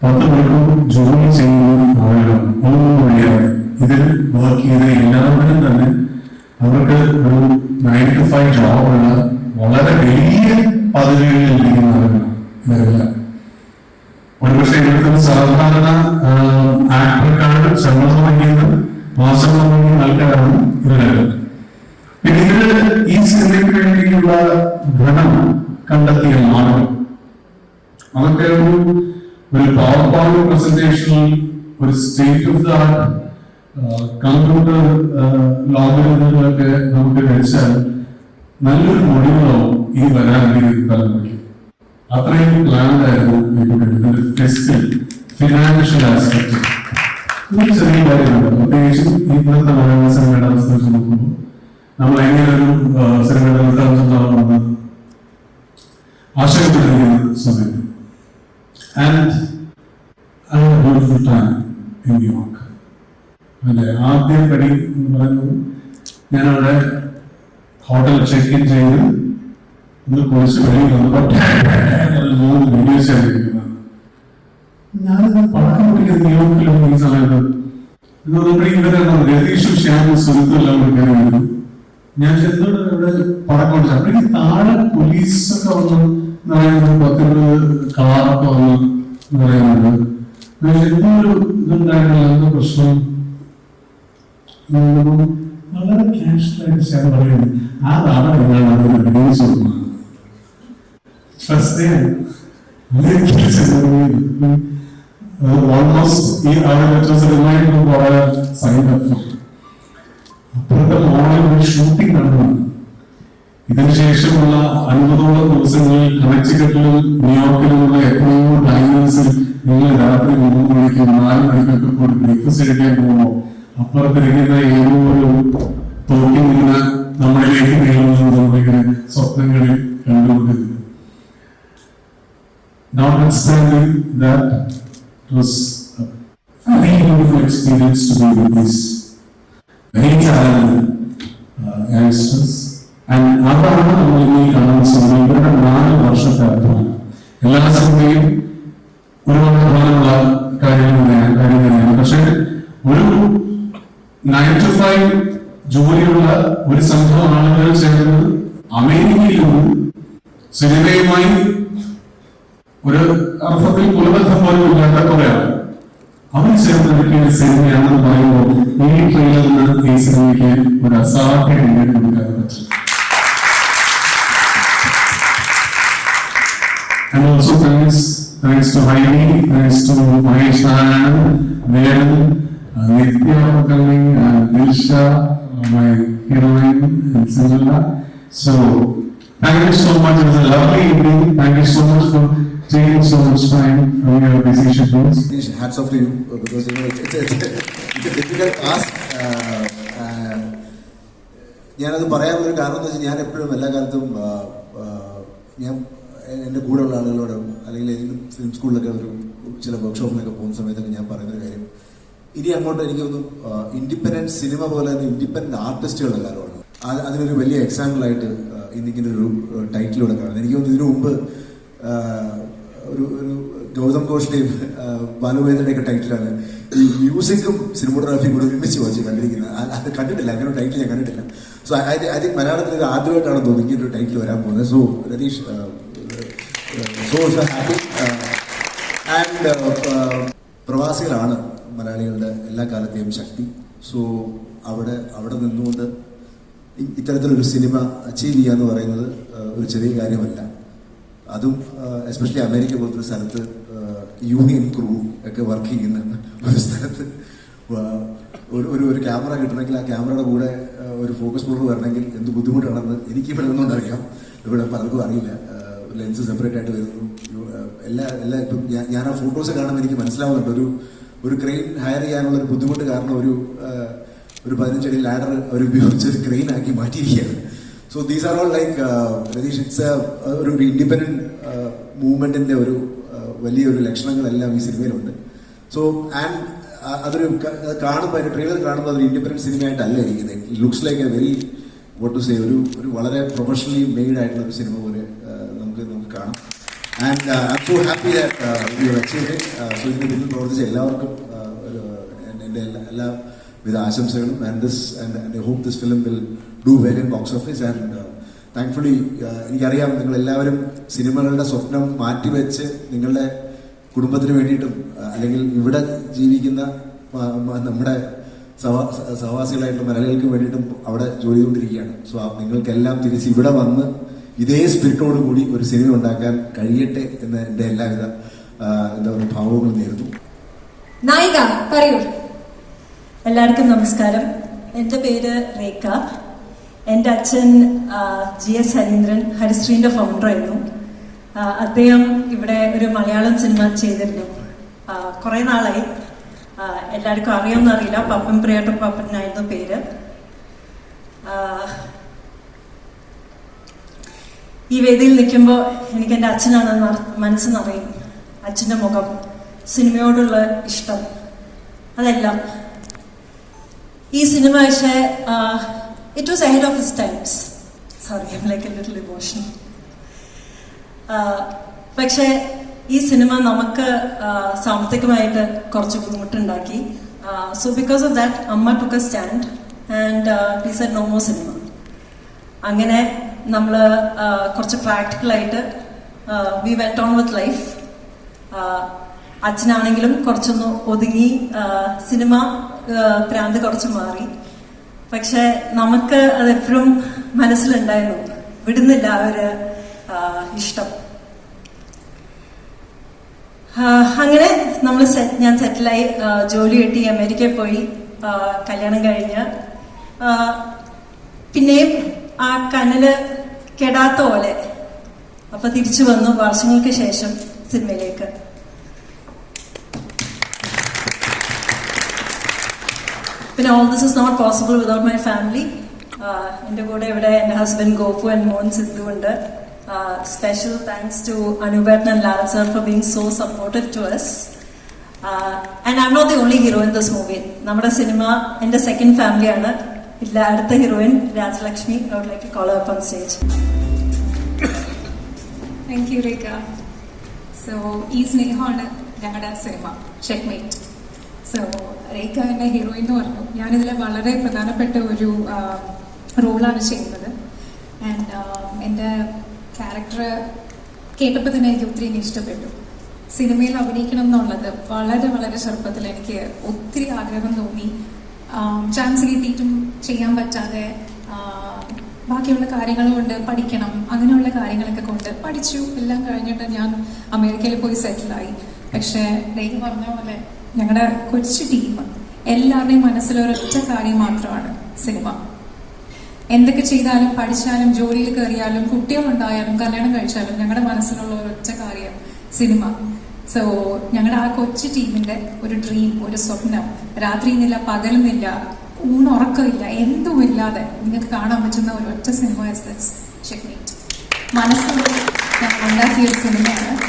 പത്ത് മണിക്കൂർ ജോലി ചെയ്യുന്ന ആളുകൾ ഇതിൽ വർക്ക് ചെയ്ത തന്നെ അവർക്ക് ഒരു നയൻ ടു ഫൈവ് ജോബുള്ള വളരെ വലിയ പദവികളിൽ ഇരിക്കുന്ന ആളുകളാണ് ഇവരെല്ലാം. ഒരുപക്ഷെ ഇവിടുത്തെ സാധാരണ പ്രസന്റേഷനിൽ ഒരു state of the art computer ലോഗിനൊക്കെ നമുക്ക് വെച്ചാൽ നല്ലൊരു മൊഴികളാവും ഈ തലമുറയ്ക്ക് അത്രയും പ്ലാൻഡ് ആയിരുന്നു ഫിസിക്കൽ ഫിനാൻഷ്യൽ ആസ്പെക്ട് ഇതൊരു ചെറിയ കാര്യമാണ് പ്രത്യേകിച്ചും ഇന്നത്തെ മലയാള അവസ്ഥ വെച്ച് നോക്കുമ്പോൾ നമ്മൾ എങ്ങനെ ഒരു സിനിമയുടെ ആശയപ്പെട്ടിരിക്കുന്ന സമയത്ത് ആൻഡ് ടൈം ഇൻ ന്യൂയോർക്ക് അതിന്റെ ആദ്യ പടി എന്ന് പറയുന്നത് ഞാനവിടെ ഹോട്ടൽ ചെക്ക് ഇൻ ചെയ്ത് ഒന്ന് കുളിച്ച് വെളിയിൽ വന്നപ്പോൾ മൂന്ന് വീഡിയോസ് ആയിരിക്കുന്നത് ഞാനിത് പടക്കം പിടിക്കുന്ന ന്യൂയോർക്കിലും ഈ സമയത്ത് ഇത് നമ്മുടെ ഇവരെ രതീഷും ശ്യാമും കൂടി കയറി വരുന്നു ഞാൻ ചെന്നിട്ട് ഇവിടെ പടക്കം പിടിച്ചു. അപ്പോഴേക്ക് താഴെ പോലീസൊക്കെ വന്നു എന്ന് പറയുന്നത് പത്തിരുപത് കാറൊക്കെ വന്നു എന്ന് പറയുന്നുണ്ട് ഒരു ഇതുണ്ടായിട്ടില്ല എന്തോ പ്രശ്നം വളരെ ക്യാഷ്വലായിട്ട് ശ്യാം പറയുന്നു. അതാണ് നിങ്ങളാണ് ഒരു റിലീസ് ഓൾമോസ്റ്റ് ഈ അവർ റിമൈൻഡ് വളരെ സൈൻ അപ്പ് അപ്പോഴത്തെ ഇതിനു ശേഷമുള്ള അൻപതോളം ദിവസങ്ങളിൽ കണക്റ്റിക്കറ്റിലും ന്യൂയോർക്കിലുമുള്ള എത്രയോ ഡൈനേഴ്സിൽ നിങ്ങൾ രാത്രി മൂന്ന് മണിക്ക് നാല് മണിക്കൊക്കെ പോയി ബ്രേക്ക്ഫാസ്റ്റ് കഴിക്കാൻ പോകുമ്പോൾ അപ്പുറത്തിരിക്കുന്ന ഏതോ ഒരു തോക്കി നിന്ന് നമ്മളിലേക്ക് നീളുന്നത് നമ്മളിങ്ങനെ സ്വപ്നങ്ങളിൽ കണ്ടുകൊണ്ടിരുന്നു Notwithstanding that, it was a very beautiful experience to be with these very talented uh. അതാണ് നമ്മൾ ഇനി കാണുന്ന നാല് വർഷത്തെ അധ്വാനം എല്ലാ സിനിമയും ഒരുപാട് അധ്വാനമുള്ള കാര്യങ്ങൾ തന്നെയാണ് കാര്യം തന്നെയാണ് പക്ഷെ ഒരു നയൻ ടു ഫൈവ് ജോലിയുള്ള ഒരു സംഘം ആളുകൾ ചേർന്നത് അമേരിക്കയിൽ നിന്ന് സിനിമയുമായി ഒരു അർത്ഥത്തിൽ കുലബന്ധം പോലും ഇല്ലാത്ത കുറെയാണ് അവർ ചേർന്നെടുക്കുന്ന സിനിമയാണെന്ന് പറയുമ്പോൾ ഈ ട്രെയിലറിൽ നിന്ന് ഈ സിനിമയ്ക്ക് ഒരു അസാധ്യ രീതിയിൽ പറ്റും. And also thanks, thanks to Heidi, thanks to Mahesh Narayan, Vedan, uh, Nitya for coming, and Dilsha, uh, my heroine, and Cinderella. So, thank you so much. It was a lovely evening. Thank you so much for taking so much time from your busy schedules. hats off to you uh, because you know it's, it's, it's, it's a difficult task. Uh, uh, ഞാനത് പറയാനുള്ള ഒരു കാരണം എന്ന് വെച്ചാൽ ഞാൻ എപ്പോഴും എല്ലാ കാലത്തും ആ, ആ, ഞാൻ എന്റെ കൂടെയുള്ള ആളുകളോടും അല്ലെങ്കിൽ ഏതെങ്കിലും ഫിലിം സ്കൂളിലൊക്കെ ഒരു ചില വർക്ക്ഷോപ്പിനൊക്കെ പോകുന്ന സമയത്തൊക്കെ ഞാൻ പറയുന്നൊരു കാര്യം. ഇനി അങ്ങോട്ട് എനിക്ക് തോന്നുന്നു ഇൻഡിപെൻഡന്റ് സിനിമ പോലെ തന്നെ ഇൻഡിപെൻഡന്റ് ആർട്ടിസ്റ്റുകളുടെ അത് അതിനൊരു വലിയ എക്സാമ്പിളായിട്ട് ഇന്നിങ്ങനെ ഒരു ടൈറ്റിലൂടെ കാണുന്നത് എനിക്ക് തോന്നുന്നു ഇതിനു മുമ്പ് ഒരു ഒരു ഗൗതം ഘോഷിന്റെയും ബാലുവേന്ദ്രയുടെ ഒക്കെ ടൈറ്റിലാണ് ഈ മ്യൂസിക്കും സിനിമോഗ്രാഫിയും കൂടെ ഒരുമിച്ച് വാച്ച് കണ്ടിരിക്കുന്നത്. അത് കണ്ടിട്ടില്ല. അങ്ങനെ ഒരു ടൈറ്റിൽ ഞാൻ കണ്ടിട്ടില്ല. സോ ഐ തിങ്ക് മലയാളത്തിൽ ആദ്യമായിട്ടാണ് തോന്നുന്നത് ഇങ്ങനെ ഒരു ടൈറ്റിൽ വരാൻ പോകുന്നത്. So Ratheesh so so happy and പ്രവാസികളാണ് മലയാളികളുടെ എല്ലാ കാലത്തെയും ശക്തി. സോ അവിടെ അവിടെ നിന്നുകൊണ്ട് ഇത്തരത്തിലൊരു സിനിമ അച്ചീവ് ചെയ്യുക എന്ന് പറയുന്നത് ആ, ഒരു ചെറിയ കാര്യമല്ല. അതും എസ്പെഷ്യലി അമേരിക്ക പോലത്തെ ഒരു സ്ഥലത്ത് യൂണിയൻ ക്രൂ ഒക്കെ വർക്ക് ചെയ്യുന്ന ഒരു സ്ഥലത്ത് ഒരു ഒരു ഒരു ക്യാമറ കിട്ടണമെങ്കിൽ ആ ക്യാമറയുടെ കൂടെ ഒരു ഫോക്കസ് ബ്ലോർ വരണമെങ്കിൽ എന്ത് ബുദ്ധിമുട്ടാണെന്ന് എനിക്ക് ഇവിടെ നിന്നുകൊണ്ടറിയാം ഇവിടെ പലർക്കും അറിയില്ല. ലെൻസ് സെപ്പറേറ്റ് ആയിട്ട് വരുന്നു. എല്ലാ എല്ലാ ഇപ്പം ഞാൻ- ആ ഫോട്ടോസ് കാണുമ്പോൾ എനിക്ക് മനസ്സിലാവുന്നുണ്ട്. ഒരു ഒരു ക്രെയിൻ ഹയർ ചെയ്യാനുള്ള ഒരു ബുദ്ധിമുട്ട് കാരണം ഒരു ഒരു പതിനഞ്ചടി ലാഡർ അവർ ഉപയോഗിച്ച് ഒരു ക്രെയിൻ ആക്കി മാറ്റിയിരിക്കുകയാണ്. So these are all like Ratheesh it's ഒരു ഇൻഡിപെൻഡന്റ് മൂവ്മെന്റിന്റെ ഒരു വലിയൊരു ലക്ഷണങ്ങളെല്ലാം ഈ സിനിമയിലുണ്ട്. സോ ആൻഡ് അതൊരു കാണുമ്പോൾ അതിന്റെ ട്രെയിലർ കാണുമ്പോൾ അതൊരു ഇൻഡിപെൻഡന്റ് സിനിമയായിട്ടല്ല ഇരിക്കുന്നത്. Looks like a very what to say ഒരു ഒരു വളരെ പ്രൊഫഷണലി മെയ്ഡ് ആയിട്ടുള്ള ഒരു സിനിമ പോലെ ആ, നമുക്ക് നമുക്ക് കാണാം and I so happy that you achieve it so ഇതിന് പിന്നിൽ പ്രവർത്തിച്ച എല്ലാവർക്കും uh, എന്റെ എല്ലാ വിധ ആശംസകളും. And this and I hope this film will do well in box office and thankfully എനിക്കറിയാം നിങ്ങൾ എല്ലാവരും സിനിമകളുടെ സ്വപ്നം മാറ്റിവെച്ച് നിങ്ങളുടെ കുടുംബത്തിന് വേണ്ടിയിട്ടും അല്ലെങ്കിൽ ഇവിടെ ജീവിക്കുന്ന നമ്മുടെ സഹ- സഹവാസികളായിട്ടുള്ള മലയാളികൾക്ക് വേണ്ടിയിട്ടും അവിടെ ജോലി ചെയ്തുകൊണ്ടിരിക്കുകയാണ്. സോ നിങ്ങൾക്കെല്ലാം തിരിച്ച് ഇവിടെ വന്ന് ഇതേ സ്പിരിറ്റോട് കൂടി ഒരു സിനിമ ഉണ്ടാക്കാൻ കഴിയട്ടെ എന്ന് എന്റെ എല്ലാവിധ എന്താ പറയുക ഭാവങ്ങളും നേരുന്നു. നായിക പറയൂ. എല്ലാവർക്കും നമസ്കാരം. എന്റെ പേര് രേഖ. എന്റെ അച്ഛൻ ജി എസ് ഹരീന്ദ്രൻ ഹരിശ്രീന്റെ ഫൗണ്ടറായിരുന്നു ആയിരുന്നു. അദ്ദേഹം ഇവിടെ ഒരു മലയാളം സിനിമ ചെയ്തിരുന്നു. കുറെ നാളായി. എല്ലാവർക്കും അറിയാമെന്ന് അറിയില്ല. പപ്പൻ പ്രിയാട്ട പപ്പനായിരുന്നു പേര് ആ, ഈ വേദിയിൽ നിൽക്കുമ്പോൾ എനിക്ക് എന്റെ അച്ഛനാണ് ന- മനസ്സ് നിറയും അച്ഛന്റെ മുഖം സിനിമയോടുള്ള ഇഷ്ടം അതെല്ലാം. ഈ സിനിമ പക്ഷേ it was ahead of his times sorry I'm like a little emotion പക്ഷേ ഈ സിനിമ നമുക്ക് സാമ്പത്തികമായിട്ട് കുറച്ച് ബുദ്ധിമുട്ടുണ്ടാക്കി. സോ ബിക്കോസ് ഓഫ് ദാറ്റ് അമ്മ took a stand and said no more cinema അങ്ങനെ നമ്മൾ കുറച്ച് പ്രാക്ടിക്കലായിട്ട് we went on with life അച്ഛനാണെങ്കിലും കുറച്ചൊന്ന് ഒതുങ്ങി സിനിമ ആ, ഭ്രാന്ത് കുറച്ച് മാറി. പക്ഷെ നമുക്ക് അതെപ്പോഴും മനസ്സിലുണ്ടായിരുന്നു. വിടുന്നില്ല ആ ഒരു ഇഷ്ടം. അങ്ങനെ നമ്മൾ ഞാൻ സെറ്റിലായി ജോലി കിട്ടി അമേരിക്കയിൽ പോയി. കല്യാണം കഴിഞ്ഞ്. പിന്നെയും ആ കനൽ കെടാത്ത പോലെ. അപ്പൊ തിരിച്ചു വന്നു വർഷങ്ങൾക്ക് ശേഷം സിനിമയിലേക്ക്. പിന്നെ all this is not possible without my family എന്റെ കൂടെ ഇവിടെ എന്റെ ഹസ്ബൻഡ് ഗോപു ആൻഡ് മോൻ സിദ്ധു ഉണ്ട്. Special thanks to അനുബേട്ടൻ and Lal sir for being so supported to us and I not the only hero in this movie നമ്മുടെ cinema എന്റെ second ഫാമിലിയാണ് ഇല്ല അടുത്ത heroine Rajalakshmi I like call up on stage thank you Rekha so ഈ സ്നേഹമാണ് ഞങ്ങളുടെ cinema checkmate so രേഖ എന്നെ heroine എന്ന് പറഞ്ഞു. ഞാനിതിൽ വളരെ പ്രധാനപ്പെട്ട ഒരു റോളാണ് ചെയ്യുന്നത്. ആൻഡ് എന്റെ ക്യാരക്ടർ കേട്ടപ്പോൾ തന്നെ എനിക്ക് ഒത്തിരി ഇഷ്ടപ്പെട്ടു. സിനിമയിൽ അഭിനയിക്കണം എന്നുള്ളത് വളരെ വളരെ ചെറുപ്പത്തിൽ എനിക്ക് ഒത്തിരി ആഗ്രഹം തോന്നി. ചാൻസ് കിട്ടിയിട്ടും ചെയ്യാൻ പറ്റാതെ ബാക്കിയുള്ള കാര്യങ്ങൾ കൊണ്ട് പഠിക്കണം അങ്ങനെയുള്ള കാര്യങ്ങളൊക്കെ കൊണ്ട് പഠിച്ചു. എല്ലാം കഴിഞ്ഞിട്ട് ഞാൻ അമേരിക്കയിൽ പോയി സെറ്റിലായി പക്ഷേ ദൈവം പറഞ്ഞ പോലെ ഞങ്ങളുടെ കൊച്ചു ടീം എല്ലാവരുടെയും മനസ്സിലൊരൊറ്റ കാര്യം മാത്രമാണ് സിനിമ. എന്തൊക്കെ ചെയ്താലും പഠിച്ചാലും ജോലിയിൽ കയറിയാലും കുട്ടികളുണ്ടായാലും കല്യാണം കഴിച്ചാലും ഞങ്ങളുടെ മനസ്സിലുള്ള ഒരൊറ്റ കാര്യം സിനിമ. സോ ഞങ്ങളുടെ ആ കൊച്ചു ടീമിന്റെ ഒരു ഡ്രീം ഒരു സ്വപ്നം. രാത്രി നില പകലുന്നില്ല ഊണുറക്കമില്ല എന്തും ഇല്ലാതെ നിങ്ങൾക്ക് കാണാൻ പറ്റുന്ന ഒരു ഒറ്റ സിനിമ മനസ്സിലുണ്ടാക്കിയ ഒരു സിനിമയാണ്